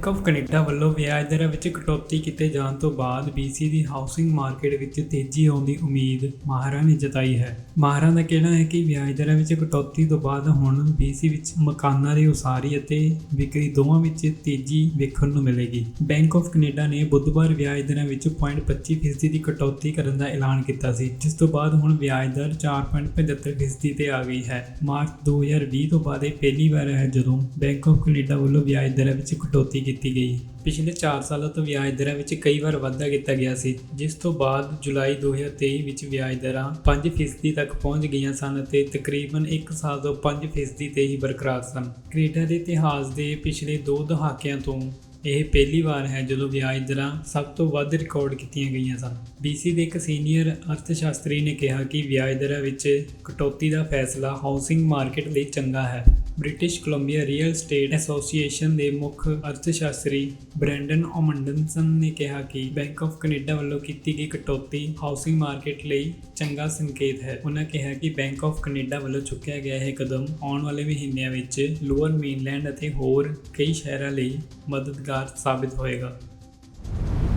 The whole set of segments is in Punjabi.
ਬੈਂਕ ਆਫ ਕੈਨੇਡਾ ਵੱਲੋਂ ਵਿਆਜ ਦਰਾਂ ਵਿੱਚ ਕਟੌਤੀ ਕੀਤੇ ਜਾਣ ਤੋਂ ਬਾਅਦ BC ਦੀ ਹਾਊਸਿੰਗ ਮਾਰਕੀਟ ਵਿੱਚ ਤੇਜ਼ੀ ਆਉਣ ਦੀ ਉਮੀਦ ਮਾਹਰਾਂ ਨੇ ਜਤਾਈ ਹੈ। ਮਾਹਰਾਂ ਦਾ ਕਹਿਣਾ ਹੈ ਕਿ ਵਿਆਜ ਦਰਾਂ ਵਿੱਚ ਕਟੌਤੀ ਤੋਂ ਬਾਅਦ ਹੁਣ BC ਵਿੱਚ ਮਕਾਨਾਂ ਦੀ ਉਸਾਰੀ ਅਤੇ ਵਿਕਰੀ ਦੋਵਾਂ ਵਿੱਚ ਤੇਜ਼ੀ ਵੇਖਣ ਨੂੰ ਮਿਲੇਗੀ। ਬੈਂਕ ਆਫ ਕੈਨੇਡਾ ਨੇ ਬੁੱਧਵਾਰ ਵਿਆਜ ਦਰਾਂ ਵਿੱਚ 0.25% ਦੀ ਕਟੌਤੀ ਕਰਨ ਦਾ ਐਲਾਨ ਕੀਤਾ ਸੀ, ਜਿਸ ਤੋਂ ਬਾਅਦ ਹੁਣ ਵਿਆਜ ਦਰ 4.75% ਤੇ ਆ ਗਈ ਹੈ। ਮਾਰਚ 2020 ਤੋਂ ਬਾਅਦ ਇਹ ਪਹਿਲੀ ਵਾਰ ਹੈ ਜਦੋਂ ਬੈਂਕ ਆਫ ਕੈਨੇਡਾ ਵੱਲੋਂ ਵਿਆਜ ਦਰਾਂ ਵਿੱਚ ਕਟੌਤੀ ਕੀਤੀ ਗਈ। ਪਿਛਲੇ 4 ਸਾਲਾਂ ਤੋਂ ਵਿਆਜ ਦਰਾਂ ਵਿੱਚ ਕਈ ਵਾਰ ਵਾਧਾ ਕੀਤਾ ਗਿਆ ਸੀ, ਜਿਸ ਤੋਂ ਬਾਅਦ ਜੁਲਾਈ 2023 ਵਿੱਚ ਵਿਆਜ ਦਰਾਂ 5% ਤੱਕ ਪਹੁੰਚ ਗਈਆਂ ਸਨ ਅਤੇ ਤਕਰੀਬਨ 1 ਸਾਲ ਤੋਂ 5% ਤੇ ਹੀ ਬਰਕਰਾਰ ਸਨ। ਕੈਨੇਡਾ ਦੇ ਇਤਿਹਾਸ ਦੇ ਪਿਛਲੇ 2 ਦਹਾਕਿਆਂ ਤੋਂ ਇਹ ਪਹਿਲੀ ਵਾਰ ਹੈ ਜਦੋਂ ਵਿਆਜ ਦਰਾਂ ਸਭ ਤੋਂ ਵੱਧ ਰਿਕਾਰਡ ਕੀਤੀਆਂ ਗਈਆਂ ਸਨ। BC ਦੇ ਇੱਕ ਸੀਨੀਅਰ ਅਰਥਸ਼ਾਸਤਰੀ ਨੇ ਕਿਹਾ ਕਿ ਵਿਆਜ ਦਰਾਂ ਵਿੱਚ ਕਟੌਤੀ ਦਾ ਫੈਸਲਾ ਹਾਊਸਿੰਗ ਮਾਰਕੀਟ ਲਈ ਚੰਗਾ ਹੈ। British Columbia real estate association ਦੇ ਮੁੱਖ ਅਰਥਸ਼ਾਸਤਰੀ ਬ੍ਰੈਂਡਨ ਓਮੰਡਨਸਨ ਨੇ ਕਿਹਾ ਕਿ ਬੈਂਕ ਆਫ ਕੈਨੇਡਾ ਵੱਲੋਂ ਕੀਤੀ ਗਈ ਕਟੌਤੀ ਹਾਊਸਿੰਗ ਮਾਰਕੀਟ ਲਈ ਚੰਗਾ ਸੰਕੇਤ ਹੈ। ਉਹਨਾਂ ਕਿਹਾ ਕਿ ਬੈਂਕ ਆਫ ਕੈਨੇਡਾ ਵੱਲੋਂ ਚੁੱਕਿਆ ਗਿਆ ਇਹ ਕਦਮ ਆਉਣ ਵਾਲੇ ਮਹੀਨਿਆਂ ਵਿੱਚ ਲੋਅਰ ਮੇਨਲੈਂਡ ਅਤੇ ਹੋਰ ਕਈ ਸ਼ਹਿਰਾਂ ਲਈ ਮਦਦਗਾਰ ਸਾਬਿਤ ਹੋਏਗਾ।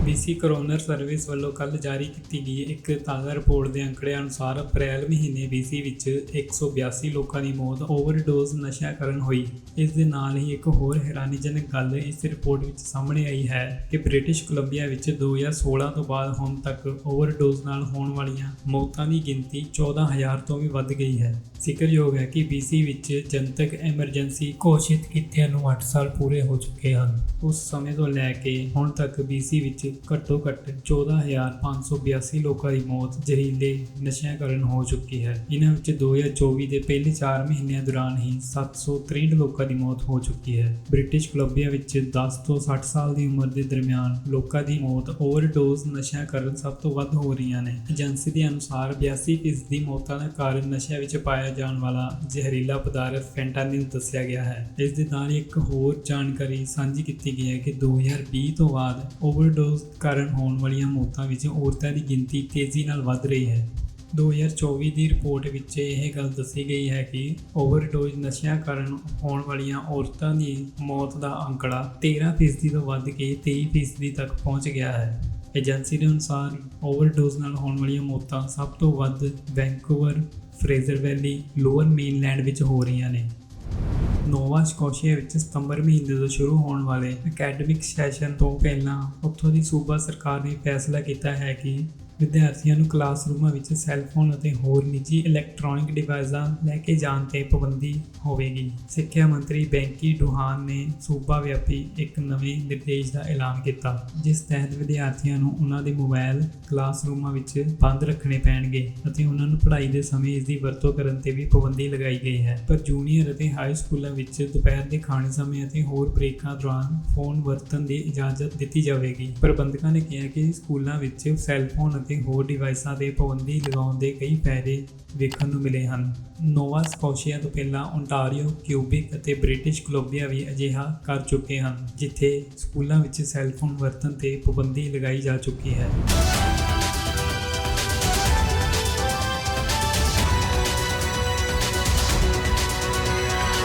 BC ਕਰੋਨਰ ਸਰਵਿਸ ਵੱਲੋਂ ਕੱਲ ਜਾਰੀ ਕੀਤੀ ਗਈ ਇੱਕ ਤਾਜ਼ਾ ਰਿਪੋਰਟ ਦੇ ਅੰਕੜਿਆਂ ਅਨੁਸਾਰ ਅਪ੍ਰੈਲ ਮਹੀਨੇ BC ਵਿੱਚ 182 ਲੋਕਾਂ ਦੀ ਮੌਤ, ਓਵਰਡੋਜ਼ ਨਸ਼ਾ ਕਰਨ ਹੋਈ। ਇਸ ਦੇ ਨਾਲ ਹੀ ਇੱਕ ਹੋਰ ਹੈਰਾਨੀਜਨਕ ਗੱਲ ਇਸ ਰਿਪੋਰਟ ਵਿੱਚ ਸਾਹਮਣੇ ਆਈ ਹੈ ਕਿ ਬ੍ਰਿਟਿਸ਼ ਕੋਲੰਬੀਆ ਵਿੱਚ 2016 ਤੋਂ ਬਾਅਦ ਹੁਣ ਤੱਕ ਓਵਰਡੋਜ਼ ਨਾਲ ਹੋਣ ਵਾਲੀਆਂ ਮੌਤਾਂ ਦੀ ਗਿਣਤੀ 14000 ਤੋਂ ਵੀ ਵੱਧ ਗਈ ਹੈ। ਜ਼ਿਕਰਯੋਗ ਹੈ ਕਿ BC ਵਿੱਚ ਜਨਤਕ ਐਮਰਜੈਂਸੀ ਘੋਸ਼ਿਤ ਕੀਤਿਆਂ ਨੂੰ 8 ਸਾਲ ਪੂਰੇ ਹੋ ਚੁੱਕੇ ਹਨ। ਉਸ ਸਮੇਂ ਤੋਂ ਲੈ ਕੇ ਹੁਣ ਤੱਕ BC ਵਿੱਚ ਘੱਟੋ ਘੱਟ 14582 ਲੋਕਾਂ ਦੀ ਮੌਤ ਜ਼ਹਿਰੀਲੇ ਨਸ਼ਿਆਂ ਕਾਰਨ ਹੋ ਚੁੱਕੀ ਹੈ। ਇਹਨਾਂ ਵਿੱਚ 2024 ਦੇ ਪਹਿਲੇ 4 ਮਹੀਨਿਆਂ ਦੌਰਾਨ ਹੀ 763 ਲੋਕਾਂ ਦੀ ਮੌਤ ਹੋ ਚੁੱਕੀ ਹੈ। ਬ੍ਰਿਟਿਸ਼ ਕੋਲੰਬੀਆ ਵਿੱਚ 10 ਤੋਂ 60 ਸਾਲ ਦੀ ਉਮਰ ਦੇ ਦਰਮਿਆਨ ਲੋਕਾਂ ਦੀ ਮੌਤ ਓਵਰਡੋਜ਼ ਨਸ਼ਿਆਂ ਕਾਰਨ ਸਭ ਤੋਂ ਵੱਧ ਹੋ ਰਹੀਆਂ ਨੇ। ਏਜੰਸੀ ਦੇ ਅਨੁਸਾਰ 82% ਦੀ ਮੌਤਾਂ ਦਾ ਕਾਰਨ ਨਸ਼ਿਆਂ ਵਿੱਚ ਪਾਇਆ ਜਾਣ ਵਾਲਾ ਜ਼ਹਿਰੀਲਾ ਪਦਾਰਥ ਫੈਂਟਾਨਿਲ ਦੱਸਿਆ ਗਿਆ ਹੈ। ਇਸ ਦੇ ਨਾਲ ਇੱਕ ਹੋਰ ਜਾਣਕਾਰੀ ਸਾਂਝੀ ਕੀਤੀ ਗਈ ਹੈ ਕਿ 2020 ਤੋਂ ਬਾਅਦ ਓਵਰਡੋਜ਼ ਕਾਰਨ ਹੋਣ ਵਾਲੀਆਂ ਮੌਤਾਂ ਵਿੱਚ ਔਰਤਾਂ ਦੀ ਗਿਣਤੀ ਤੇਜ਼ੀ ਨਾਲ ਵੱਧ ਰਹੀ ਹੈ। 2024 ਦੀ ਰਿਪੋਰਟ ਵਿੱਚ ਇਹ ਗੱਲ ਦੱਸੀ ਗਈ ਹੈ ਕਿ ਓਵਰਡੋਜ਼ ਨਸ਼ਿਆਂ ਕਾਰਨ ਹੋਣ ਵਾਲੀਆਂ ਔਰਤਾਂ ਦੀ ਮੌਤ ਦਾ ਅੰਕੜਾ 13% ਤੋਂ ਵੱਧ ਕੇ 23% ਤੱਕ ਪਹੁੰਚ ਗਿਆ ਹੈ। ਏਜੰਸੀ ਦੇ ਅਨੁਸਾਰ ਓਵਰਡੋਜ਼ ਨਾਲ ਹੋਣ ਵਾਲੀਆਂ ਮੌਤਾਂ ਸਭ ਤੋਂ ਵੱਧ Vancouver, Fraser Valley, Lower Mainland ਵਿੱਚ ਹੋ ਰਹੀਆਂ ਨੇ। ਨੋਵਾ ਸਕੋਸ਼ੀਆ ਵਿੱਚ ਸਤੰਬਰ ਮਹੀਨੇ ਤੋਂ ਸ਼ੁਰੂ ਹੋਣ ਵਾਲੇ ਅਕੈਡਮਿਕ ਸੈਸ਼ਨ ਤੋਂ ਪਹਿਲਾਂ ਉੱਥੋਂ ਦੀ ਸੂਬਾ ਸਰਕਾਰ ਨੇ ਫੈਸਲਾ ਕੀਤਾ ਹੈ ਕਿ ਵਿਦਿਆਰਥੀਆਂ ਨੂੰ ਕਲਾਸਰੂਮਾਂ ਵਿੱਚ ਸੈੱਲਫੋਨ ਅਤੇ ਹੋਰ ਨਿੱਜੀ ਇਲੈਕਟ੍ਰੋਨਿਕ ਡਿਵਾਈਸਾਂ ਲੈ ਕੇ ਜਾਣ ਤੇ ਪਾਬੰਦੀ ਹੋਵੇਗੀ। ਸਿੱਖਿਆ ਮੰਤਰੀ ਬੈਂਕੀ ਡੋਹਾਨ ਨੇ ਸੂਬਾ ਵਿਆਪੀ ਇੱਕ ਨਵੇਂ ਨਿਰਦੇਸ਼ ਦਾ ਐਲਾਨ ਕੀਤਾ, ਜਿਸ ਤਹਿਤ ਵਿਦਿਆਰਥੀਆਂ ਨੂੰ ਉਹਨਾਂ ਦੇ ਮੋਬਾਈਲ ਕਲਾਸਰੂਮਾਂ ਵਿੱਚ ਬੰਦ ਰੱਖਣੇ ਪੈਣਗੇ ਅਤੇ ਉਹਨਾਂ ਨੂੰ ਪੜ੍ਹਾਈ ਦੇ ਸਮੇਂ ਇਸ ਦੀ ਵਰਤੋਂ ਕਰਨ ਤੇ ਵੀ ਪਾਬੰਦੀ ਲਗਾਈ ਗਈ ਹੈ। ਪਰ ਜੂਨੀਅਰ ਅਤੇ ਹਾਈ ਸਕੂਲਾਂ ਵਿੱਚ ਦੁਪਹਿਰ ਦੇ ਖਾਣੇ ਸਮੇਂ ਅਤੇ ਹੋਰ ਬ੍ਰੇਕਾਂ ਦੌਰਾਨ ਫੋਨ ਵਰਤਣ ਦੀ ਇਜਾਜ਼ਤ ਦਿੱਤੀ ਜਾਵੇਗੀ। ਪ੍ਰਬੰਧਕਾਂ ਨੇ ਕਿਹਾ ਕਿ ਸਕੂਲਾਂ ਵਿੱਚ ਸੈੱਲਫੋਨ ਅਤੇ ਹੋਰ ਡਿਵਾਈਸਾਂ ਤੇ ਪਾਬੰਦੀ ਲਗਾਉਣ ਦੇ ਕਈ ਫਾਇਦੇ ਵੇਖਣ ਨੂੰ ਮਿਲੇ ਹਨ। ਨੋਵਾ ਸਕੋਸ਼ੀਆ ਤੋਂ ਪਹਿਲਾਂ ਓਨਟਾਰੀਓ ਕਿਊਬਿਕ ਅਤੇ ਬ੍ਰਿਟਿਸ਼ ਕੋਲੰਬੀਆ ਵੀ ਅਜਿਹਾ ਕਰ ਚੁੱਕੇ ਹਨ, ਜਿੱਥੇ ਸਕੂਲਾਂ ਵਿੱਚ ਸੈੱਲ ਫੋਨ ਵਰਤਣ ਤੇ ਪਾਬੰਦੀ ਲਗਾਈ ਜਾ ਚੁੱਕੀ ਹੈ।